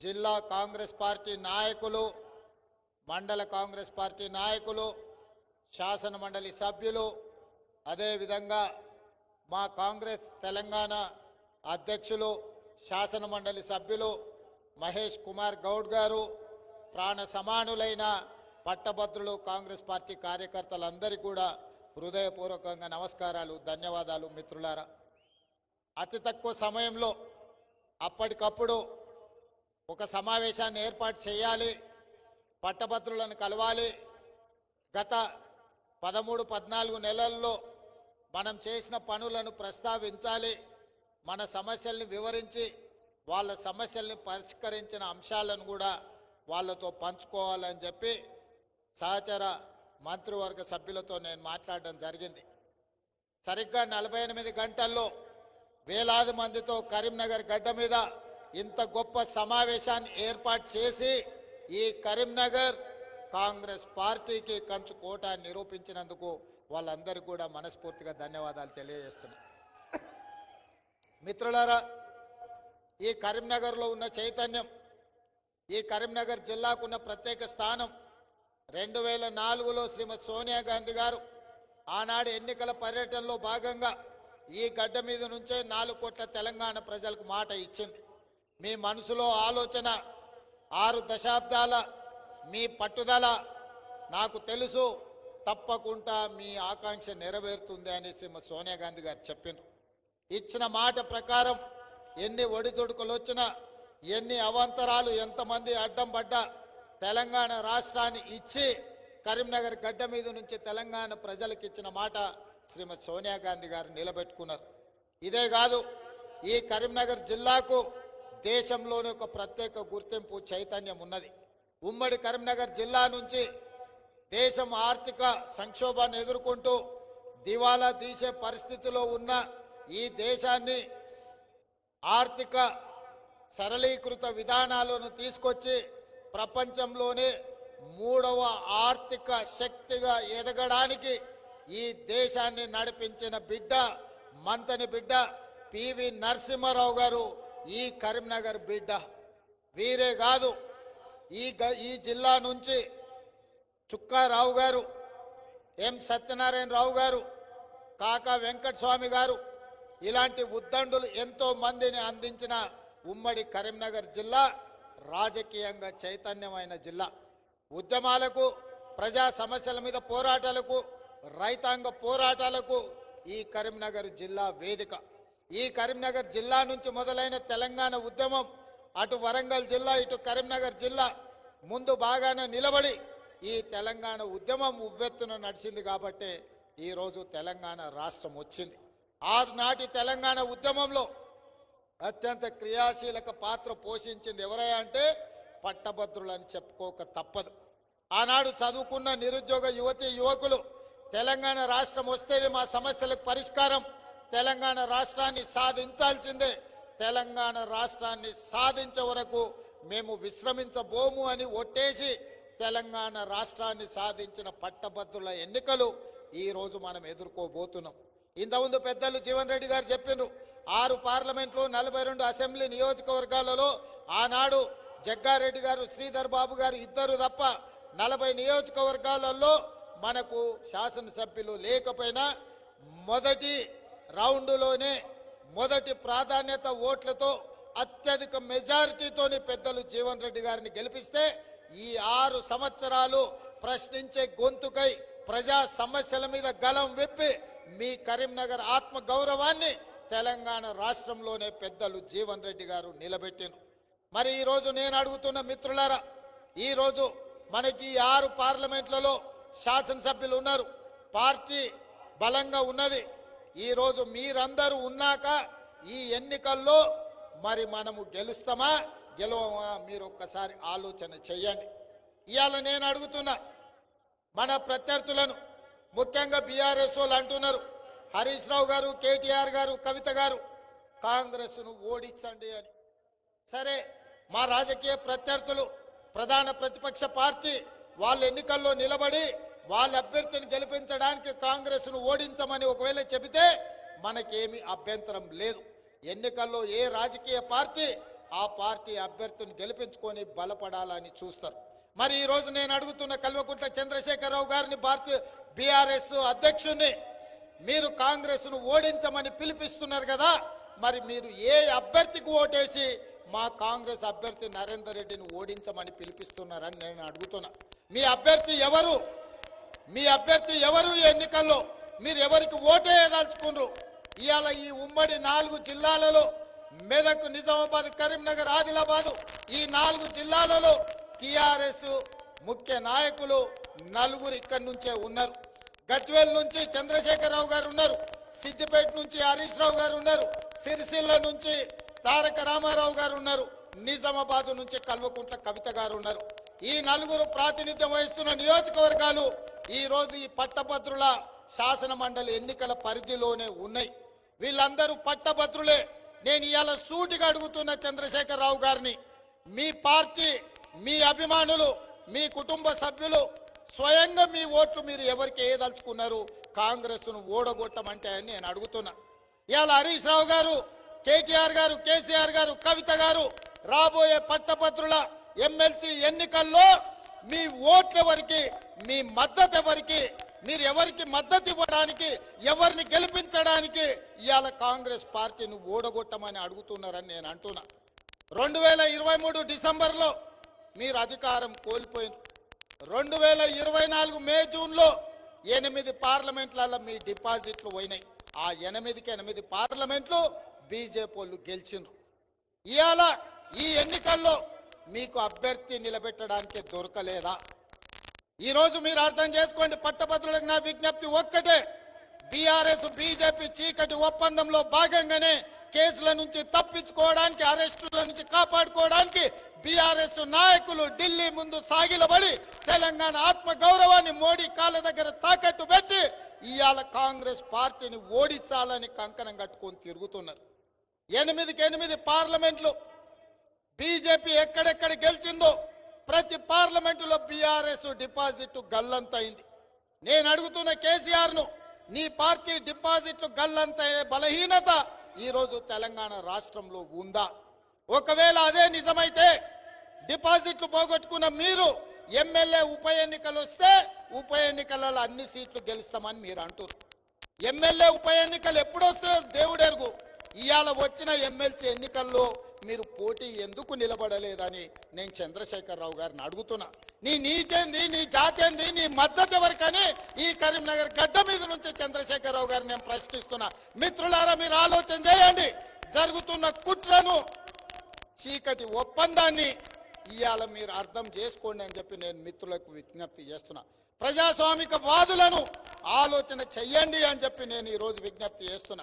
జిల్లా కాంగ్రెస్ పార్టీ నాయకులు మండల కాంగ్రెస్ పార్టీ నాయకులు శాసన మండలి సభ్యులు అదేవిధంగా మా కాంగ్రెస్ తెలంగాణ అధ్యక్షులు శాసన మండలి సభ్యులు మహేష్ కుమార్ గౌడ్ గారు ప్రాణ సమానులైన పట్టభద్రులు కాంగ్రెస్ పార్టీ కార్యకర్తలందరికీ కూడా హృదయపూర్వకంగా నమస్కారాలు ధన్యవాదాలు మిత్రులారా. అతి తక్కువ సమయంలో అప్పటికప్పుడు ఒక సమావేశాన్ని ఏర్పాటు చేయాలి పట్టభద్రులను కలవాలి. గత పదమూడు పద్నాలుగు నెలల్లో మనం చేసిన పనులను ప్రస్తావించాలి మన సమస్యల్ని వివరించి వాళ్ళ సమస్యల్ని పరిష్కరించిన అంశాలను కూడా వాళ్ళతో పంచుకోవాలని చెప్పి సహచర మంత్రివర్గ సభ్యులతో నేను మాట్లాడడం జరిగింది. సరిగ్గా నలభై ఎనిమిది గంటల్లో వేలాది మందితో కరీంనగర్ గడ్డ మీద ఇంత గొప్ప సమావేశాన్ని ఏర్పాటు చేసి ఈ కరీంనగర్ కాంగ్రెస్ పార్టీకి కంచు కోట నిరూపించినందుకు వాళ్ళందరికీ కూడా మనస్ఫూర్తిగా ధన్యవాదాలు తెలియజేస్తున్నా. మిత్రులారా ఈ కరీంనగర్లో ఉన్న చైతన్యం ఈ కరీంనగర్ జిల్లాకున్న ప్రత్యేక స్థానం రెండు వేల నాలుగులో శ్రీమతి సోనియా గాంధీ గారు ఆనాడు ఎన్నికల పర్యటనలో భాగంగా ఈ గడ్డ మీద నుంచే నాలుగు కోట్ల తెలంగాణ ప్రజలకు మాట ఇచ్చింది. మీ మనసులో ఆలోచన ఆరు దశాబ్దాల మీ పట్టుదల నాకు తెలుసు. తప్పకుండా మీ ఆకాంక్ష నెరవేరుతుంది అనేసి మా సోనియా గాంధీ గారు చెప్పిండ్రు ఇచ్చిన మాట ప్రకారం ఎన్ని ఒడిదుడుకులు వచ్చినా ఎన్ని అవాంతరాలు ఎంతమంది అడ్డం పడ్డా తెలంగాణ రాష్ట్రాన్ని ఇచ్చి కరీంనగర్ గడ్డ మీద నుంచి తెలంగాణ ప్రజలకు ఇచ్చిన మాట శ్రీమతి సోనియా గాంధీ గారు నిలబెట్టుకున్నారు. ఇదే కాదు ఈ కరీంనగర్ జిల్లాకు దేశంలోనే ఒక ప్రత్యేక గుర్తింపు చైతన్యం ఉన్నది. ఉమ్మడి కరీంనగర్ జిల్లా నుంచి దేశం ఆర్థిక సంక్షోభాన్ని ఎదుర్కొంటూ దివాలా తీసే పరిస్థితిలో ఉన్న ఈ దేశాన్ని ఆర్థిక సరళీకృత విధానాలను తీసుకొచ్చి ప్రపంచంలోనే మూడవ ఆర్థిక శక్తిగా ఎదగడానికి ఈ దేశాన్ని నడిపించిన బిడ్డ మంతని బిడ్డ పివి నరసింహారావు గారు ఈ కరీంనగర్ బిడ్డ వీరే కాదు. ఈ ఈ జిల్లా నుంచి చుక్కారావు గారు ఎం సత్యనారాయణరావు గారు కాకా వెంకటస్వామి గారు ఇలాంటి ఉద్దండులు ఎంతో మందిని అందించిన ఉమ్మడి కరీంనగర్ జిల్లా రాజకీయంగా చైతన్యమైన జిల్లా. ఉద్యమాలకు ప్రజా సమస్యల మీద పోరాటాలకు రైతాంగ పోరాటాలకు ఈ కరీంనగర్ జిల్లా వేదిక. ఈ కరీంనగర్ జిల్లా నుంచి మొదలైన తెలంగాణ ఉద్యమం అటు వరంగల్ జిల్లా ఇటు కరీంనగర్ జిల్లా ముందు బాగానే నిలబడి ఈ తెలంగాణ ఉద్యమం ఉవ్వెత్తున నడిచింది కాబట్టే ఈరోజు తెలంగాణ రాష్ట్రం వచ్చింది. ఆనాటి తెలంగాణ ఉద్యమంలో అత్యంత క్రియాశీలక పాత్ర పోషించింది ఎవరయ్యా అంటే పట్టభద్రులని చెప్పుకోక తప్పదు. ఆనాడు చదువుకున్న నిరుద్యోగ యువతి యువకులు తెలంగాణ రాష్ట్రం వస్తేనే మా సమస్యలకు పరిష్కారం తెలంగాణ రాష్ట్రాన్ని సాధించాల్సిందే. తెలంగాణ రాష్ట్రాన్ని సాధించే వరకు మేము విశ్రమించబోము అని ఒట్టేసి తెలంగాణ రాష్ట్రాన్ని సాధించిన పట్టభద్రుల ఎన్నికలు ఈరోజు మనం ఎదుర్కోబోతున్నాం. ఇంతకుముందు పెద్దలు జీవన్ రెడ్డి గారు చెప్పిండ్రు ఆరు పార్లమెంట్లు నలభై రెండు అసెంబ్లీ నియోజకవర్గాలలో ఆనాడు జగ్గారెడ్డి గారు శ్రీధర్ బాబు గారు ఇద్దరు తప్ప నలభై నియోజకవర్గాలలో మనకు శాసనసభ్యులు లేకపోయినా మొదటి రౌండ్లోనే మొదటి ప్రాధాన్యత ఓట్లతో అత్యధిక మెజారిటీతోని పెద్దలు జీవన్ రెడ్డి గారిని గెలిపిస్తే ఈ ఆరు సంవత్సరాలు ప్రశ్నించే గొంతుకై ప్రజా సమస్యల మీద గలం విప్పి మీ కరీంనగర్ ఆత్మ గౌరవాన్ని తెలంగాణ రాష్ట్రంలోనే పెద్దలు జీవన్ రెడ్డి గారు నిలబెట్టిను మరి ఈరోజు నేను అడుగుతున్న మిత్రులారా ఈరోజు మనకి ఈ ఆరు పార్లమెంట్లలో శాసనసభ్యులు ఉన్నారు. పార్టీ బలంగా ఉన్నది. ఈరోజు మీరందరూ ఉన్నాక ఈ ఎన్నికల్లో మరి మనము గెలుస్తామా? గెలవమా? మీరు ఒక్కసారి ఆలోచన చెయ్యండి ఇవాళ నేను అడుగుతున్నా మన ప్రత్యర్థులను ముఖ్యంగా బీఆర్ఎస్ వాళ్ళు అంటున్నారు హరీష్ రావు గారు కేటీఆర్ గారు కవిత గారు కాంగ్రెస్ను ఓడించండి అని. సరే మా రాజకీయ ప్రత్యర్థులు ప్రధాన ప్రతిపక్ష పార్టీ వాళ్ళ ఎన్నికల్లో నిలబడి వాళ్ళ అభ్యర్థిని గెలిపించడానికి కాంగ్రెస్ను ఓడించమని ఒకవేళ చెబితే మనకేమి అభ్యంతరం లేదు. ఎన్నికల్లో ఏ రాజకీయ పార్టీ ఆ పార్టీ అభ్యర్థిని గెలిపించుకొని బలపడాలని చూస్తారు. మరి ఈ రోజు నేను అడుగుతున్న కల్వకుంట్ల చంద్రశేఖరరావు గారిని భారతీయ బీఆర్ఎస్ అధ్యక్షుణ్ణి మీరు కాంగ్రెస్ను ఓడించమని పిలిపిస్తున్నారు కదా మరి మీరు ఏ అభ్యర్థికి ఓటేసి మా కాంగ్రెస్ అభ్యర్థి నరేందర్ రెడ్డిని ఓడించమని పిలిపిస్తున్నారని నేను అడుగుతున్నా. మీ అభ్యర్థి ఎవరు? మీ అభ్యర్థి ఎవరు ఈ ఎన్నికల్లో? మీరు ఎవరికి ఓటేయదలుచుకున్నారు ఇవాళ ఈ ఉమ్మడి నాలుగు జిల్లాలలో మెదక్ నిజామాబాద్ కరీంనగర్ ఆదిలాబాద్ ఈ నాలుగు జిల్లాలలో టిఆర్ఎస్ ముఖ్య నాయకులు నలుగురు ఇక్కడి నుంచే ఉన్నారు. గజ్వేల్ నుంచి చంద్రశేఖరరావు గారు ఉన్నారు. సిద్దిపేట నుంచి హరీష్ రావు గారు ఉన్నారు. సిరిసిల్ల నుంచి తారక రామారావు గారు ఉన్నారు. నిజామాబాద్ నుంచి కల్వకుంట్ల కవిత గారు ఉన్నారు. ఈ నలుగురు ప్రాతినిధ్యం వహిస్తున్న నియోజకవర్గాలు ఈరోజు ఈ పట్టభద్రుల శాసన మండలి ఎన్నికల పరిధిలోనే ఉన్నాయి. వీళ్ళందరూ పట్టభద్రులే. నేను ఇవాళ సూటిగా అడుగుతున్న చంద్రశేఖరరావు గారిని మీ పార్టీ మీ అభిమానులు మీ కుటుంబ సభ్యులు స్వయంగా మీ ఓట్లు మీరు ఎవరికి ఏదలుచుకున్నారు కాంగ్రెస్ను ఓడగొట్టమంటే అని నేను అడుగుతున్నా. ఇవాళ హరీష్ రావు గారు కేటీఆర్ గారు కేసీఆర్ గారు కవిత గారు రాబోయే పట్టభద్రుల ఎమ్మెల్సీ ఎన్నికల్లో మీ ఓట్లు ఎవరికి మీ మద్దతు ఎవరికి మీరు ఎవరికి మద్దతు ఇవ్వడానికి ఎవరిని గెలిపించడానికి ఇవాళ కాంగ్రెస్ పార్టీని ఓడగొట్టమని అడుగుతున్నారని నేను అంటున్నా. రెండు వేల ఇరవై మూడు డిసెంబర్లో మీరు అధికారం కోల్పోయిన రెండు వేల ఇరవై నాలుగు మే జూన్లో ఎనిమిది పార్లమెంట్లలో మీ డిపాజిట్లు పోయినాయి. ఆ ఎనిమిదికి ఎనిమిది పార్లమెంట్లు బీజేపీ వాళ్ళు గెలిచిండ్రు ఇవాళ ఈ ఎన్నికల్లో మీకు అభ్యర్థి నిలబెట్టడానికి దొరకలేదా? ఈరోజు మీరు అర్థం చేసుకోండి పట్టభద్రులకు నా విజ్ఞప్తి ఒక్కటే. బీఆర్ఎస్ బీజేపీ చీకటి ఒప్పందంలో భాగంగానే కేసుల నుంచి తప్పించుకోవడానికి అరెస్టుల నుంచి కాపాడుకోవడానికి బీఆర్ఎస్ నాయకులు ఢిల్లీ ముందు సాగిలబడి తెలంగాణ ఆత్మ గౌరవాన్ని మోడీ కాళ్ళ దగ్గర తాకట్టు పెట్టి ఇవాళ కాంగ్రెస్ పార్టీని ఓడించాలని కంకణం కట్టుకొని తిరుగుతున్నారు. ఎనిమిదికి ఎనిమిది పార్లమెంట్లు బీజేపీ ఎక్కడెక్కడ గెలిచిందో ప్రతి పార్లమెంటులో బీఆర్ఎస్ డిపాజిట్ గల్లంతైంది. నేను అడుగుతున్న కేసీఆర్ను నీ పార్టీ డిపాజిట్లు గల్లంతయ్యే బలహీనత ఈరోజు తెలంగాణ రాష్ట్రంలో ఉందా? ఒకవేళ అదే నిజమైతే డిపాజిట్లు పోగొట్టుకున్న మీరు ఎమ్మెల్యే ఉప ఎన్నికలు వస్తే ఉప ఎన్నికలలో అన్ని సీట్లు గెలుస్తామని మీరు అంటారు ఎమ్మెల్యే ఉప ఎన్నికలు ఎప్పుడు వస్తాయో ఇవాళ వచ్చిన ఎమ్మెల్సీ ఎన్నికల్లో మీరు పోటీ ఎందుకు నిలబడలేదని నేను చంద్రశేఖరరావు గారిని అడుగుతున్నా. నీ నీతేంది నీ జాతేంది నీ మద్దతు ఎవరికని ఈ కరీంనగర్ గడ్డ మీద నుంచి చంద్రశేఖరరావు గారిని నేను ప్రశ్నిస్తున్నా. మిత్రులారా మీరు ఆలోచన చేయండి. జరుగుతున్న కుట్రను చీకటి ఒప్పందాన్ని ఇవాళ మీరు అర్థం చేసుకోండి అని చెప్పి నేను మిత్రులకు విజ్ఞప్తి చేస్తున్నా. ప్రజాస్వామిక వాదులను ఆలోచన చెయ్యండి అని చెప్పి నేను ఈరోజు విజ్ఞప్తి చేస్తున్నా.